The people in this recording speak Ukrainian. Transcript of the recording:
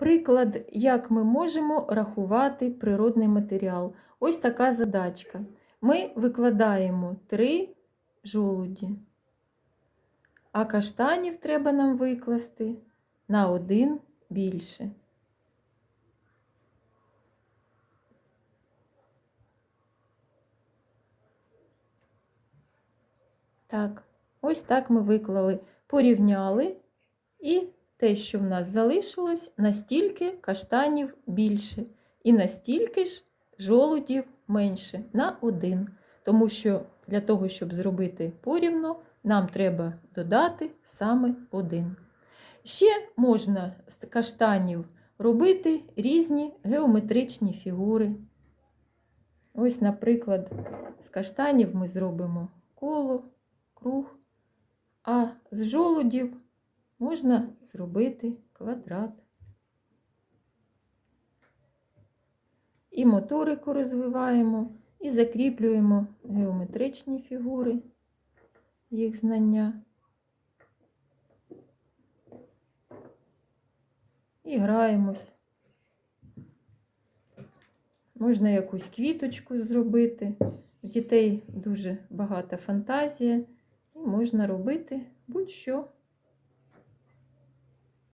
Приклад, як ми можемо рахувати природний матеріал. Ось така задачка. Ми викладаємо три жолуді, а каштанів треба нам викласти на один більше. Так, ось так ми виклали, порівняли, і те, що в нас залишилось, настільки каштанів більше, і настільки ж жолудів менше на один. Тому що для того, щоб зробити порівно, нам треба додати саме один. Ще можна з каштанів робити різні геометричні фігури. Ось, наприклад, з каштанів ми зробимо коло, круг, а з жолудів можна зробити квадрат. І моторику розвиваємо, і закріплюємо геометричні фігури, їх знання. І граємось. Можна якусь квіточку зробити. У дітей дуже багата фантазія, і можна робити будь-що.